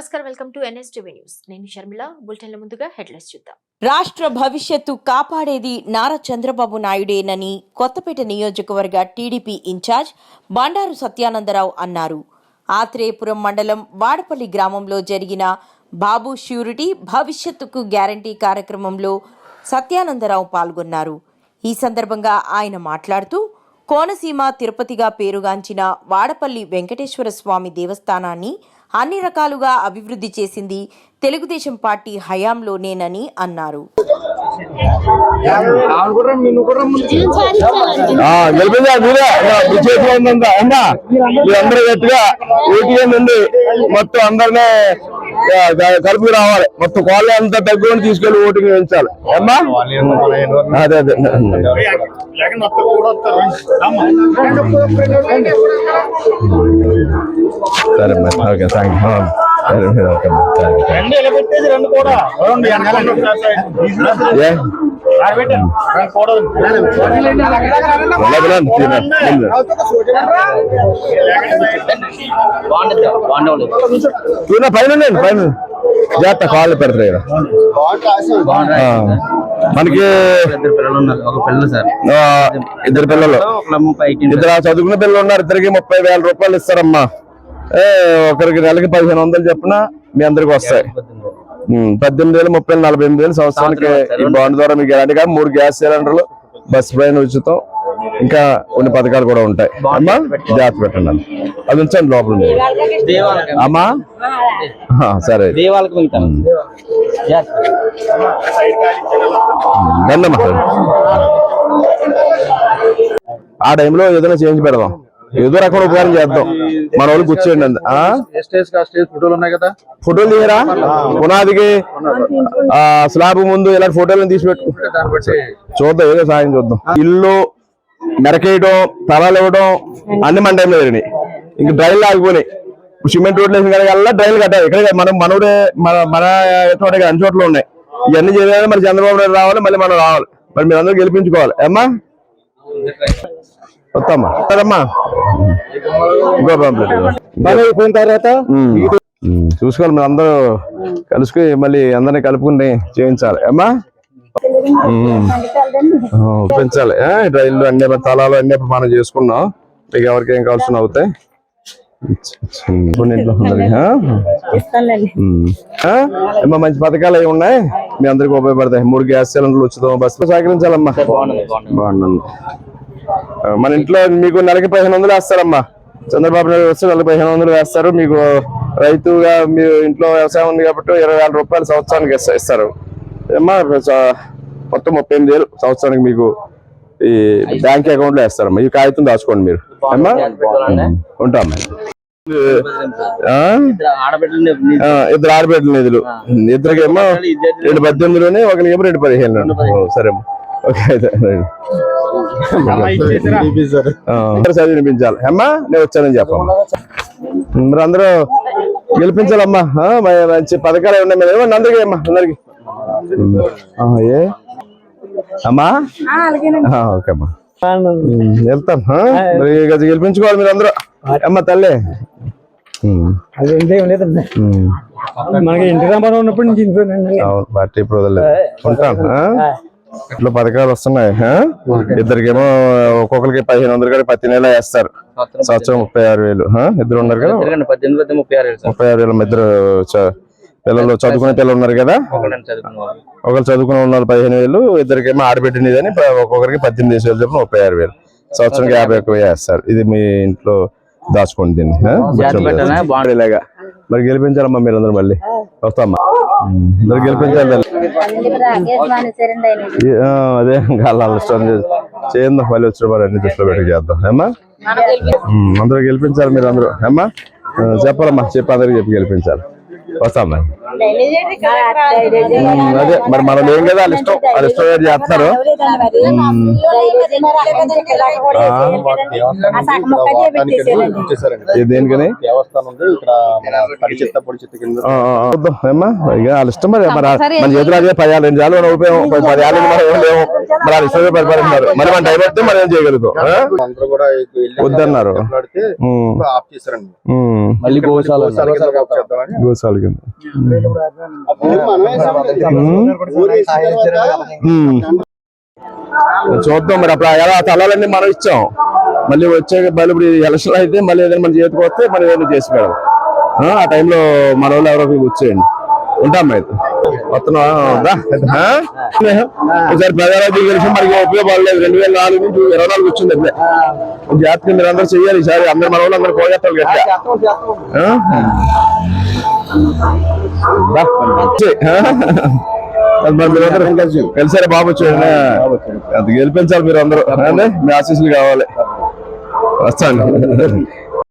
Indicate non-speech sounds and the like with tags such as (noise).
నమస్కారం. Welcome to NSTV news. నేను షర్మిల. బులెటిన్ల ముందుగా హెడ్లైన్స్ చూద్దాం. రాష్ట్ర భవిష్యత్తు కాపాడేది నారా చంద్రబాబు నాయుడేనని కొత్తపేట నియోజకవర్గ టీడీపీ ఇన్ఛార్జ్ బండారు సత్యానందరావు అన్నారు. ఆత్రేయపురం మండలం వాడపల్లి గ్రామంలో జరిగిన బాబు ష్యూరిటీ భవిష్యత్తుకు గ్యారంటీ కార్యక్రమంలో సత్యానందరావు పాల్గొన్నారు. ఈ సందర్భంగా ఆయన మాట్లాడుతూ కోనసీమ తిరుపతిగా పేరుగాంచిన వాడపల్లి వెంకటేశ్వర స్వామి దేవస్థానాన్ని అన్ని రకాలుగా అభివృద్ధి చేసింది తెలుగుదేశం పార్టీ హయాంలోనేనని అన్నారు. మీరందరూ గట్టిగా ఏటీఎం నుండి మొత్తం అందరినీ కలుపుకు రావాలి. మొత్తం కాలనీ అంతా దగ్గర తీసుకెళ్ళి ఓటింగ్ వేయించాలి. అమ్మా? అదే అదే. సరే మరి ఓకే థ్యాంక్ యూ పైన పైన. జాగ్రత్త కాళ్ళు పెడతారు ఇక్కడ. మనకి ఇద్దరు పిల్లలు ఇద్దరు చదువుకున్న పిల్లలు ఉన్నారు. ఇద్దరికి ముప్పై వేల రూపాయలు ఇస్తారమ్మా. ఒకరికి నెలకి పదిహేను వందలు చెప్పిన మీ అందరికి వస్తాయి. పద్దెనిమిది వేలు ముప్పై వేలు, నలభై ఎనిమిది వేలు సంవత్సరానికి ఈ బాండ్ ద్వారా మీకు ఎలాంటి కాదు మూడు గ్యాస్ సిలిండర్లు బస్ ప్రయాణ ఉచితం. ఇంకా కొన్ని పథకాలు కూడా ఉంటాయి. అమ్మా జాగ్రత్త పెట్టండి అది ఉంచండి లోపల అమ్మా? సరే. దేవాలకి ఆ టైంలో ఏదైనా చేంజ్ పెడదాం. ఏదో రకం ఉపకారం చేద్దాం. మన వాళ్ళు కూర్చోండి ఫోటోలు ఉన్నాయి కదా? ఫోటోలు తీయరా? పునాదికి ఆ స్లాబ్ ముందు ఇలాంటి ఫోటోలను తీసి పెట్టు. చూద్దాం ఏదో సాయం చూద్దాం. ఇల్లు మెరకేయడం తలాలు ఇవ్వడం అన్ని మన టైంలో జరిగినాయి. ఇంక డ్రైల్ ఆగిపోయినాయి. సిమెంట్ రోడ్లు వేసిన కల్లా డ్రైల్ కట్టాలి ఇక్కడ మనం మనూరే మన మన అన్ని చోట్ల ఉన్నాయి. ఇవన్నీ చేయాలి మరి చంద్రబాబు నాయుడు రావాలి మళ్ళీ మనం రావాలి. మరి మీరు అందరూ గెలిపించుకోవాలి. అమ్మా వస్తామ్మా. వస్తారమ్మా. ఇంకో పాంప్లెట్. అయిపోయిన తర్వాత? చూసుకోవాలి మీరు అందరూ కలుసుకుని మళ్ళీ అందరినీ కలుపుకుని చేయించాలి. అమ్మా పెంచాలి ఆ, డ్రైన్లు అన్ని తలాలు అన్ని మనం చేసుకున్నాం. మీకు ఎవరికి ఏం కావాల్సిన అవుతాయి? ఇంట్లో మంచి పథకాలు అవి ఉన్నాయి? మీ అందరికి ఉపయోగపడతాయి. మూడు గ్యాస్ సిలిండర్లు ఉచితం. బస్సు సహకరించాలమ్మా. బాగుంది. మన ఇంట్లో మీకు నెలకి పదిహేను వందలు వేస్తారమ్మా. చంద్రబాబు నాయుడు వస్తే నెలకి పదిహేను వందలు వేస్తారు. మీకు రైతుగా మీ ఇంట్లో వ్యవసాయం ఉంది కాబట్టి ఇరవై వేల రూపాయలు సంవత్సరానికి ఇస్తారు. అమ్మా మొత్తం ముప్పై ఎనిమిది వేలు సంవత్సరానికి మీకు ఈ బ్యాంక్ అకౌంట్లో వేస్తారమ్మా. ఈ కాగితం దాచుకోండి మీరు. అమ్మా ఉంటామ్మా ఇద్దరు ఆడబిడ్డల నిధులు. ఇద్దరికేమో రెండు పద్దెనిమిదిలోనే ఒకరికేమో రెండు పదిహేను సరే అమ్మా. ఓకే అయితే చదివి వినిపించాలి. అమ్మా నేను వచ్చానని చెప్పమ్మా. మీరు అందరూ గెలిపించాలమ్మా మంచి పథకాలు ఉన్నాయి? మీరు ఇవ్వండి అందరికీ అమ్మా అందరికి. ఆ, ఏ? అమ్మా? ఆ, ఓకే అమ్మా. వెళ్తాం? మరి గెలిపించుకోవాలి మీరు అందరూ అమ్మ తల్లి. మనకి ఇంటి నుంచి ఇంట్లోనండి అవును పార్టీ ఇప్పుడు వదలలేదు ఉంటాను ఆ? ఇట్లా పథకాలు వస్తున్నాయి? ఇద్దరికేమో ఒక్కొక్కరికి పదిహేను వందలు కూడా ప్రతి నెల వేస్తారు. సంవత్సరం ముప్పై ఆరు వేలు? ఇద్దరు ఉన్నారు కదా? ముప్పై ఆరు వేలు ఇద్దరు పిల్లలు చదువుకునే పిల్లలు ఉన్నారు కదా? ఒకరు చదువుకునే ఉన్నారు పదిహేను వేలు ఇద్దరికేమో ఆడబెట్టినదని ఒక్కొక్కరికి పద్దెనిమిది వేలు చొప్పున ముప్పై ఆరు వేలు. సంవత్సరానికి యాభై ఒక్క వేస్తారు. ఇది మీ ఇంట్లో దాచుకోండి దీన్ని. ఇలాగా. మరి గెలిపించాలమ్మా మీరందరూ మళ్ళీ. వస్తామ్మా మరి గెలిపించాలి అదే గాలి ఇష్టం చేద్దాం మళ్ళీ వచ్చిన వారు అన్ని దృష్టిలో పెట్టి చేద్దాం. ఏమ్మా? అందరూ గెలిపించాలి మీరు అందరూ ఏమ్మా చెప్పాలమ్మా చెప్పి అందరికి చెప్పి గెలిపించాలి. వస్తామ్మా అదే మరి మనం ఏం కదా వాళ్ళ ఇష్టం? వాళ్ళ ఇష్టం ఏది చేస్తారు. ఉమ్. ఏ దేనికని వాళ్ళ ఇష్టం మరి మరి మన చేతులు అదే పది ఏళ్ళు రెండు ఉపయోగం పది పది ఏళ్ళు మనం ఏం లేవు. మరి వాళ్ళ ఇష్టమే పరిపాలిస్తున్నారు మరి మన టైం వస్తే మనం ఏం చేయగలుగుతాం? వద్దన్నారు. మళ్ళీ గోశాల గోశాల కింద చూద్దాం మరి అప్పుడు ఎలా తలాలన్నీ మనం ఇచ్చాం. మళ్ళీ వచ్చే మళ్ళీ ఇప్పుడు ఎలక్షన్ అయితే మళ్ళీ ఏదైనా మన చేతికి వస్తే మనం ఏదైనా చేసి పెడదాం. ఆ, టైంలో మన వాళ్ళు ఎవరో వచ్చేయండి. ఉంటాం అయితే ఒకసారి ప్రజారాజ్యం గెలిచి మనకి ఉపయోగపడలేదు. రెండు వేల నాలుగు నుంచి ఇరవై నాలుగు వచ్చింది అప్పుడే జాతర మీరు అందరూ చెయ్యాలి ఈసారి. అందరు మన వాళ్ళు అందరూ పోగేస్తారు గట్టిగా కలిసారా (laughs) బాబు వచ్చాడు. అది గెలిపించాలి మీరు అందరూ. అదే మీ ఆశీస్సులు కావాలి. వస్తాను. (laughs)